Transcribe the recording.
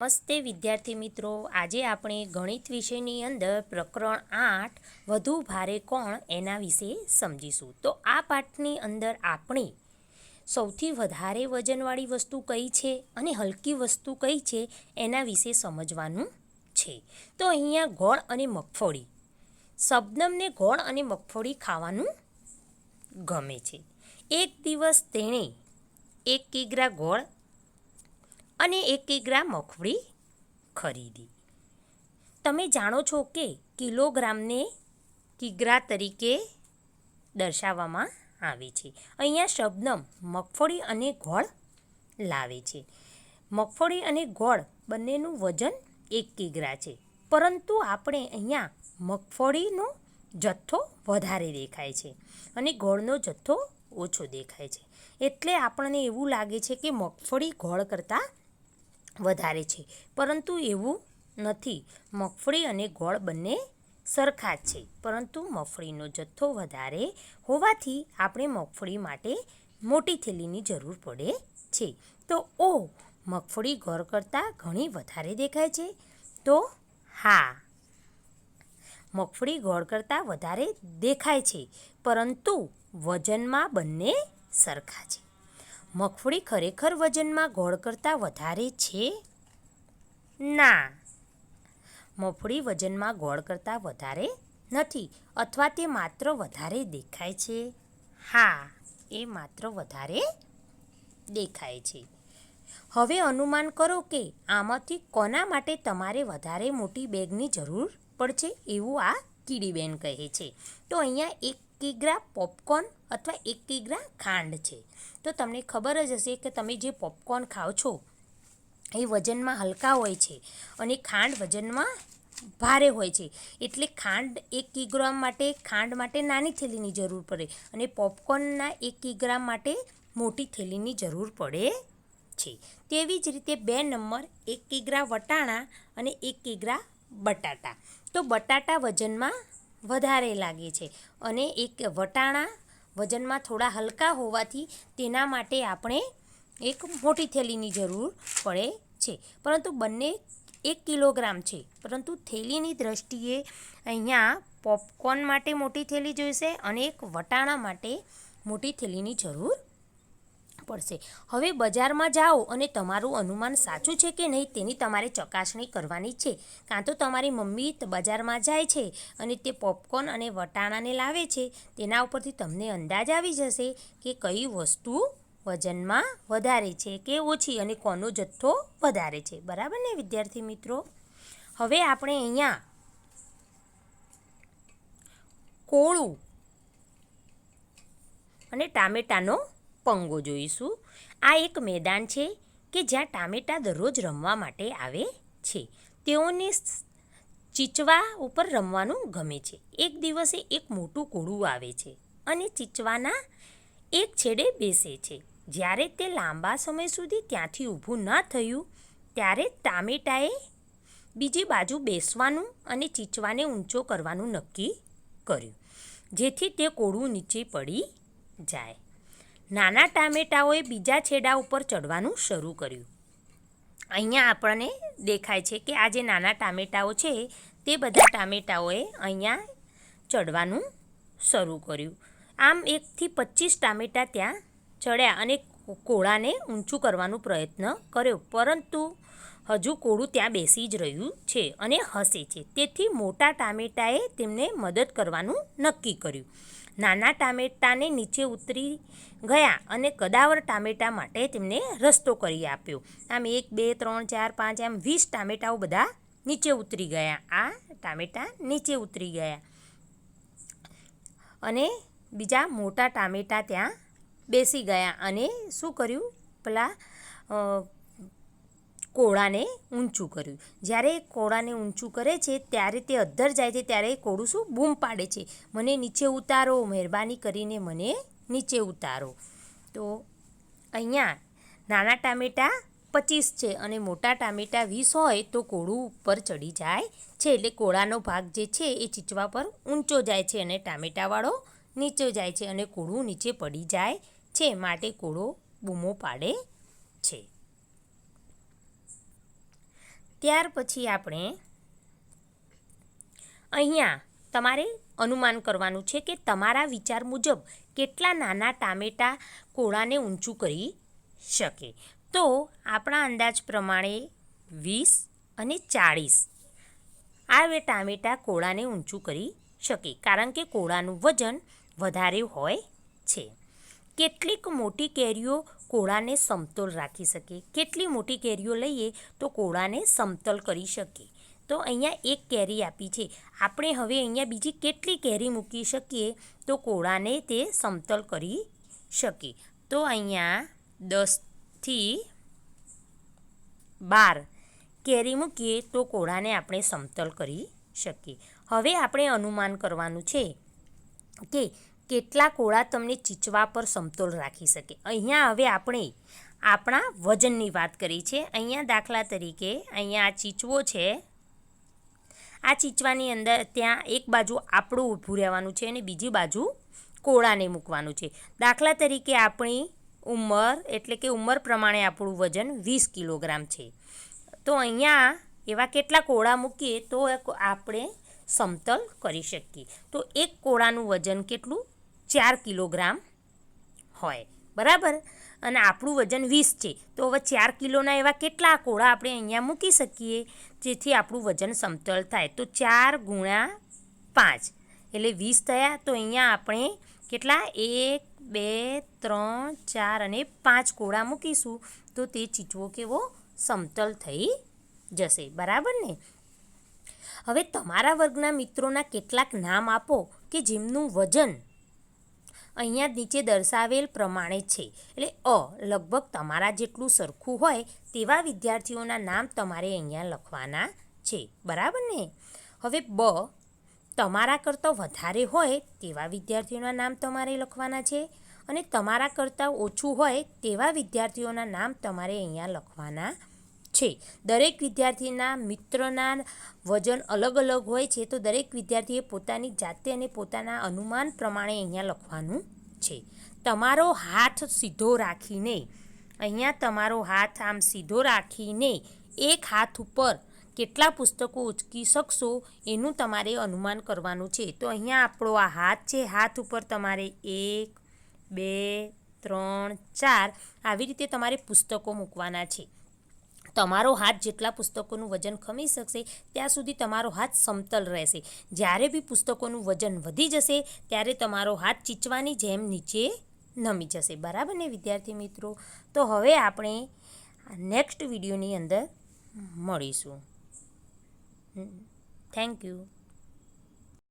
નમસ્તે વિદ્યાર્થી મિત્રો, આજે આપણે ગણિત વિષયની અંદર પ્રકરણ આઠ, વધુ ભારે કોણ એના વિશે સમજીશું. તો આ પાઠની અંદર આપણે સૌથી વધારે વજનવાળી વસ્તુ કઈ છે અને હલકી વસ્તુ કઈ છે એના વિશે સમજવાનું છે. તો અહીંયા ગોળ અને મગફળી. શબનમને ગોળ અને મગફળી ખાવાનું ગમે છે. એક દિવસ તેણે એક કિગ્રા ગોળ અને એક કિગ્રા મગફળી ખરીદી. તમે જાણો છો કે કિલોગ્રામને કિગ્રા તરીકે દર્શાવવામાં આવે છે. અહીંયા શબનમ મગફળી અને ગોળ લાવે છે. મગફળી અને ગોળ બંનેનું વજન એક કિગ્રા છે. પરંતુ આપણે અહીંયા મગફળીનો જથ્થો વધારે દેખાય છે અને ગોળનો જથ્થો ઓછો દેખાય છે. એટલે આપણને એવું લાગે છે કે મગફળી ગોળ કરતાં વધારે છે. પરંતુ એવું નથી. મગફળી અને ગોળ બંને સરખા જ છે. પરંતુ મગફળીનો જથ્થો વધારે હોવાથી આપણે મગફળી માટે મોટી થેલીની જરૂર પડે છે. તો ઓ, મગફળી ગોળ કરતાં ઘણી વધારે દેખાય છે? તો હા, મગફળી ગોળ કરતાં વધારે દેખાય છે. પરંતુ વજનમાં બંને સરખા છે. મગફળી ખરેખર વજનમાં ગોળ કરતાં વધારે છે? ના. મગફળી વજનમાં ગોળ કરતાં વધારે નથી અથવા તે માત્ર વધારે દેખાય છે. હા, એ માત્ર વધારે દેખાય છે. હવે અનુમાન કરો કે આમાંથી કોના માટે તમારે વધારે મોટી બેગની જરૂર પડશે? એવું આ કીડીબેન કહે છે. તો અહીંયા એક કિગ્રા પોપકોર્ન અથવા એક કિગ્રા ખાંડ છે. તો તમને ખબર જ હશે કે તમે જે પોપકોર્ન ખાઓ છો, એ વજનમાં હલકા હોય છે અને ખાંડ વજનમાં ભારે હોય છે. એટલે ખાંડ એક કિગ્રામ માટે, ખાંડ માટે નાની થેલીની જરૂર પડે અને પોપકોર્નના એક કિગ્રામ માટે મોટી થેલીની જરૂર પડે છે. તેવી જ રીતે બે નંબર, એક કિગ્રા વટાણા અને એક કિગ્રા બટાટા. તો બટાટા વજનમાં વધારે લાગે છે અને એક વટાણા વજનમાં થોડા હલકા હોવાથી તેના માટે આપણે એક મોટી થેલીની જરૂર પડે છે. પરંતુ બંને એક કિલોગ્રામ છે. પરંતુ થેલીની દ્રષ્ટિએ અહીંયા પોપકોર્ન માટે મોટી થેલી જોઈશે અને એક વટાણા માટે મોટી થેલીની જરૂર પડશે. હવે બજારમાં જાઓ અને તમારું અનુમાન સાચું છે કે નહીં તેની તમારે ચકાસણી કરવાની છે. કાં તો તમારી મમ્મી બજારમાં જાય છે અને તે પોપકોર્ન અને વટાણાને લાવે છે. તેના ઉપરથી તમને અંદાજ આવી જશે કે કઈ વસ્તુ વજનમાં વધારે છે કે ઓછી અને કોનો જથ્થો વધારે છે. બરાબર ને, વિદ્યાર્થી મિત્રો? હવે આપણે અહીંયા કોળું અને ટામેટાનો પંગો જોઈશું. આ એક મેદાન છે કે જ્યાં ટામેટા દરરોજ રમવા માટે આવે છે. તેઓને ચીચવા ઉપર રમવાનું ગમે છે. એક દિવસે એક મોટું કોળું આવે છે અને ચીચવાના એક છેડે બેસે છે. જ્યારે તે લાંબા સમય સુધી ત્યાંથી ઊભું ન થયું, ત્યારે ટામેટાએ બીજી બાજુ બેસવાનું અને ચીચવાને ઊંચો કરવાનું નક્કી કર્યું, જેથી તે કોળું નીચે પડી જાય. નાના ટામેટાઓએ બીજા છેડા ઉપર ચડવાનું શરૂ કર્યું. અહીંયા આપણને દેખાય છે કે આ જે નાના ટામેટાઓ છે, તે બધા ટામેટાઓએ અહીંયા ચડવાનું શરૂ કર્યું. આમ એકથી પચીસ ટામેટા ત્યાં ચડ્યા અને કોળાને ઊંચું કરવાનો પ્રયત્ન કર્યો. પરંતુ હજુ કોળું ત્યાં બેસી જ રહ્યું છે અને હસે છે. તેથી મોટા ટામેટાએ તેમને મદદ કરવાનું નક્કી કર્યું. નાના ટામેટાને નીચે ઉતરી ગયા અને કદાવર ટામેટા માટે તેમને રસ્તો કરી આપ્યો. આમ એક, બે, ત્રણ, ચાર, પાંચ, આમ વીસ ટામેટાઓ બધા નીચે ઉતરી ગયા. આ ટામેટા નીચે ઉતરી ગયા. અને બીજા મોટા ટામેટા ત્યાં બેસી ગયા અને શું કર્યું? પેલા કોળાને ઊંચું કર્યું. જ્યારે એ કોળાને ઊંચું કરે છે, ત્યારે તે અદ્ધર જાય છે, ત્યારે એ કોળું શું? બૂમ પાડે છે. મને નીચે ઉતારો, મહેરબાની કરીને મને નીચે ઉતારો. તો અહીંયા નાના ટામેટાં પચીસ છે અને મોટા ટામેટાં વીસ હોય તો કોળું ઉપર ચડી જાય છે. એટલે કોળાનો ભાગ જે છે એ ચીચવા પર ઊંચો જાય છે અને ટામેટાવાળો નીચે જાય છે અને કોળું નીચે પડી જાય છે. માટે કોળો બૂમો પાડે છે. ત્યાર પછી આપણે અહીંયા તમારે અનુમાન કરવાનું છે કે તમારા વિચાર મુજબ કેટલા નાના ટામેટાં કોળાને ઊંચું કરી શકે. તો આપણા અંદાજ પ્રમાણે વીસ અને ચાળીસ આ બે ટામેટાં કોળાને ઊંચું કરી શકે. કારણ કે કોળાનું વજન વધારે હોય છે. કેટલીક મોટી કેરીઓ કોળાને સમતોલ રાખી શકે. કેટલી મોટી કેરીઓ લઈએ તો કોળાને સમતલ કરી શકે તો અહીંયા એક કેરી આપી છે. આપણે હવે અહીંયા બીજી કેટલી કેરી મૂકી શકીએ તો કોળાને તે સમતલ કરી શકે તો અહીંયા દસથી બાર કેરી મૂકીએ તો કોળાને આપણે સમતલ કરી શકીએ. હવે આપણે અનુમાન કરવાનું છે કે કેટલા કોળા તમને ચીચવા પર સમતોલ રાખી શકે. અહીંયા હવે આપણે આપણા વજનની વાત કરી છે. અહીંયા દાખલા તરીકે અહીંયા આ ચીચવો છે. આ ચીચવાની અંદર ત્યાં એક બાજુ આપણું ઊભું રહેવાનું છે અને બીજી બાજુ કોળાને મૂકવાનું છે. દાખલા તરીકે આપણી ઉંમર, એટલે કે ઉંમર પ્રમાણે આપણું વજન વીસ કિલોગ્રામ છે. તો અહીંયા એવા કેટલા કોળા મૂકીએ તો આપણે સમતલ કરી શકીએ. તો એક કોળાનું વજન કેટલું? ચાર કિલોગ્રામ હોય. બરાબર? અને આપણું વજન વીસ છે. તો હવે ચાર કિલોના એવા કેટલા કોળા આપણે અહીંયા મૂકી શકીએ જેથી આપણું વજન સમતલ થાય? તો ચાર ગુણ્યા પાંચ. એટલે વીસ થયા, તો અહીંયા આપણે કેટલા? એક, બે, ત્રણ, ચાર અને પાંચ કોળા મૂકીશું. તો તે ચીચવો કેવો? સમતલ થઈ જશે. બરાબર ને? હવે તમારા વર્ગના મિત્રોના કેટલાક નામ આપો કે જેમનું વજન અહીંયા નીચે દર્શાવેલ પ્રમાણે છે. એટલે અ લગભગ તમારા જેટલું સરખું હોય તેવા વિદ્યાર્થીઓના નામ તમારે અહીંયા લખવાના છે. બરાબર ને? હવે બ તમારા કરતાં વધારે હોય તેવા વિદ્યાર્થીઓના નામ તમારે લખવાના છે અને તમારા કરતાં ઓછું હોય તેવા વિદ્યાર્થીઓના નામ તમારે અહીંયા લખવાના છે. દરેક વિદ્યાર્થીના મિત્રના વજન અલગ અલગ હોય છે તો દરેક વિદ્યાર્થીએ પોતાની જાતે અને પોતાના અનુમાન પ્રમાણે અહીંયા લખવાનું છે. તમારો હાથ સીધો રાખીને, અહીંયા તમારો હાથ આમ સીધો રાખીને એક હાથ ઉપર કેટલા પુસ્તકો ઉચકી શકશો એનું તમારે અનુમાન કરવાનું છે. તો અહીંયા આપણો આ હાથ છે. હાથ ઉપર તમારે એક, બે, ત્રણ, ચાર આવી રીતે તમારે પુસ્તકો મૂકવાના છે. તમારો હાથ જેટલા પુસ્તકોનું વજન ખમી શકશે, ત્યાં સુધી તમારો હાથ સમતલ રહેશે. જ્યારે બી પુસ્તકોનું વજન વધી જશે, ત્યારે તમારો હાથ ચીચવાની જેમ નીચે નમી જશે. બરાબર ને, વિદ્યાર્થી મિત્રો? તો હવે આપણે નેક્સ્ટ વિડીયોની અંદર મળીશું. Thank you.